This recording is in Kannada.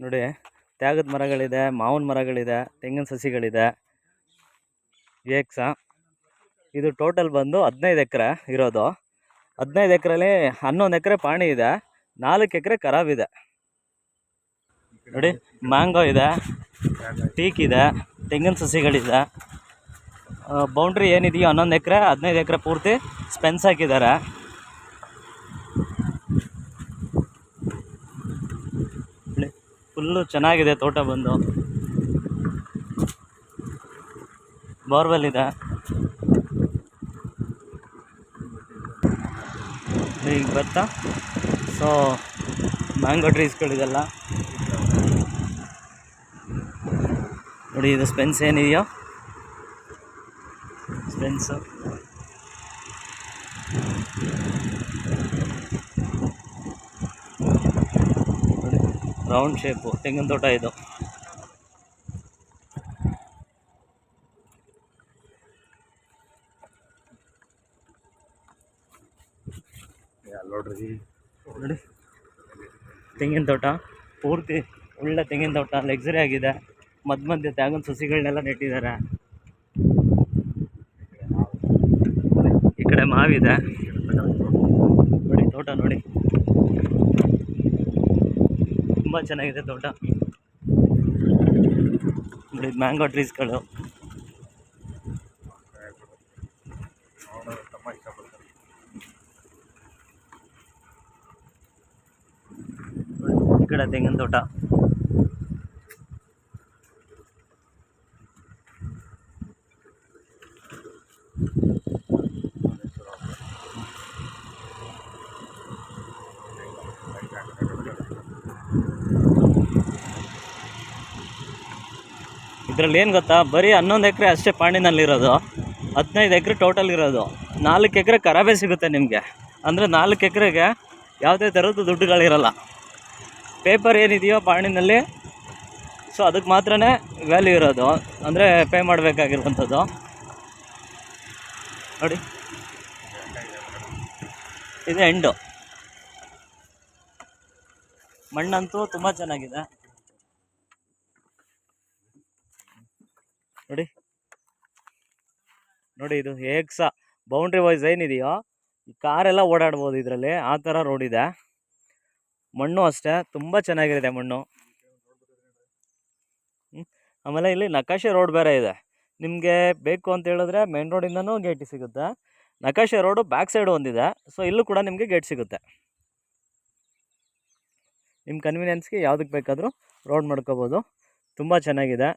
ನೋಡಿ ತ್ಯಾಗದ ಮರಗಳಿದೆ, ಮಾವಿನ ಮರಗಳಿದೆ, ತೆಂಗಿನ ಸಸಿಗಳಿದೆ. ಏಕ್ಸ. ಇದು ಟೋಟಲ್ ಬಂದು ಹದಿನೈದು ಎಕರೆ ಇರೋದು. ಹದಿನೈದು ಎಕರೆಲಿ ಹನ್ನೊಂದು ಎಕರೆ ಪಾಣಿ ಇದೆ, ನಾಲ್ಕು ಎಕರೆ ಖರಾಬ್ ಇದೆ. ನೋಡಿ, ಮ್ಯಾಂಗೋ ಇದೆ ಟೀಕ್ ಇದೆ, ತೆಂಗಿನ ಸಸಿಗಳಿದೆ. ಬೌಂಡ್ರಿ ಏನಿದೆಯೋ ಹನ್ನೊಂದು ಎಕರೆ, ಹದಿನೈದು ಎಕರೆ ಪೂರ್ತಿ ಸ್ಪೆನ್ಸ್ ಹಾಕಿದ್ದಾರೆ. ಫುಲ್ಲು ಚೆನ್ನಾಗಿದೆ ತೋಟ ಬಂದು. ಬೋರ್ವೆಲ್ ಇದೆ ಈಗ ಬರ್ತಾ ಸೊ ಮ್ಯಾಂಗೋ ಟ್ರೀಸ್ಗಳಿದೆಲ್ಲ ನೋಡಿ, ಇದು ಸ್ಪೆನ್ಸ್ ಏನಿದೆಯೋ? ಸ್ಪೆನ್ಸು ರೌಂಡ್ ಶೇಪು, ತೆಂಗಿನ ತೋಟ ಇದು. ನೋಡ್ರಿ ನೋಡಿ. ತೆಂಗಿನ ತೋಟ, ಪೂರ್ತಿ ಒಳ್ಳೆ ತೆಂಗಿನ ತೋಟ ಲಗ್ಸರಿ ಆಗಿದೆ. ಮಧ್ಯ ಮಧ್ಯೆ ಸಸಿಗಳನ್ನೆಲ್ಲ ನೆಟ್ಟಿದ್ದಾರೆ. ಈ ಕಡೆ ಮಾವಿದೆ. ನೋಡಿ, ತೋಟ ನೋಡಿ. ತುಂಬ ಚೆನ್ನಾಗಿದೆ ತೋಟ. ನೋಡಿ ಮ್ಯಾಂಗೋ ಟ್ರೀಸ್ಗಳು ಅವನು ತಮ್ಮ ಇಷ್ಟಪಡ್ತಾರೆ ಈ ಕಡೆ ತೆಂಗಿನ ತೋಟ. ಇದರಲ್ಲಿ ಏನು ಗೊತ್ತಾ? ಬರೀ ಹನ್ನೊಂದು ಎಕರೆ ಅಷ್ಟೇ ಪಾಣಿನಲ್ಲಿರೋದು ಹದಿನೈದು ಎಕರೆ ಟೋಟಲ್ ಇರೋದು. ನಾಲ್ಕು ಎಕರೆ ಖರಾಬೆ ಸಿಗುತ್ತೆ ನಿಮಗೆ. ಅಂದರೆ ನಾಲ್ಕು ಎಕರೆಗೆ ಯಾವುದೇ ಥರದ್ದು ದುಡ್ಡುಗಳಿರಲ್ಲ. ಪೇಪರ್ ಏನಿದೆಯೋ ಪಾಣಿನಲ್ಲಿ ಸೊ ಅದಕ್ಕೆ ಮಾತ್ರ ವ್ಯಾಲ್ಯೂ ಇರೋದು. ಅಂದರೆ ಪೇ ಮಾಡಬೇಕಾಗಿರುವಂಥದ್ದು. ನೋಡಿ. ಇದು ಎಂಡು. ಮಣ್ಣಂತೂ ತುಂಬ ಚೆನ್ನಾಗಿದೆ. ನೋಡಿ. ನೋಡಿ ಇದು ಹೇಗೆ ಸಹ ಬೌಂಡ್ರಿ ವೈಸ್ ಏನಿದೆಯೋ, ಈ ಕಾರೆಲ್ಲ ಓಡಾಡ್ಬೋದು ಇದರಲ್ಲಿ. ಆ ಥರ ರೋಡ್ ಇದೆ. ಮಣ್ಣು ಅಷ್ಟೇ, ತುಂಬ ಚೆನ್ನಾಗಿದೆ ಮಣ್ಣು. ಆಮೇಲೆ ಇಲ್ಲಿ ನಕಾಶೆ ರೋಡ್ ಬೇರೆ ಇದೆ. ನಿಮಗೆ ಬೇಕು ಅಂತ ಹೇಳಿದ್ರೆ ಮೇನ್ ರೋಡಿಂದನೂ ಗೇಟ್ ಸಿಗುತ್ತೆ. ನಕಾಶೆ ರೋಡು ಬ್ಯಾಕ್ ಸೈಡ್ ಒಂದಿದೆ. ಸೊ ಇಲ್ಲೂ ಕೂಡ ನಿಮಗೆ ಗೇಟ್ ಸಿಗುತ್ತೆ. ನಿಮ್ಮ ಕನ್ವೀನಿಯನ್ಸ್ಗೆ ಯಾವುದಕ್ಕೆ ಬೇಕಾದರೂ ರೋಡ್ ಮಾಡ್ಕೋಬೋದು. ತುಂಬ ಚೆನ್ನಾಗಿದೆ.